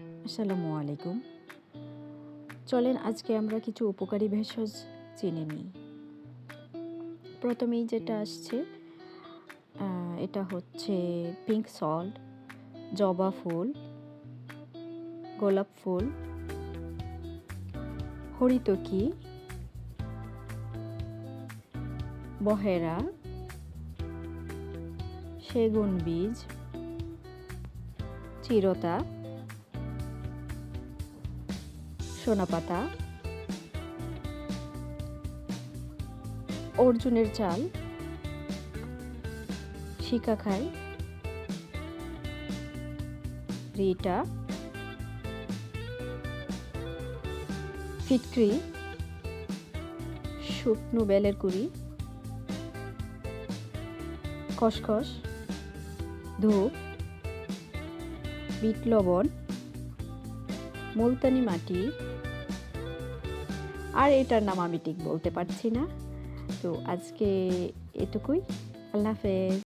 আসসালামু আলাইকুম। চলেন আজকে আমরা কিছু উপকারী ভেষজ চিনে নিই। প্রথমেই যেটা আসছে এটা হচ্ছে পিঙ্ক সল্ট জবা ফুল, গোলাপ ফুল হরিতকি বহেরা, সেগুন বীজ, চিরতা সোনাপাতা, অর্জুনের চাল শিকাখাই রিটা ফিটক্রি শুকনো বেলের কুড়ি, খসখস, ধূপ, বিট লবণ, মুলতানি মাটি আর এটার নাম আমি ঠিক বলতে পারছি না। তো আজকে এটুকুই। আল্লাহ হাফেজ।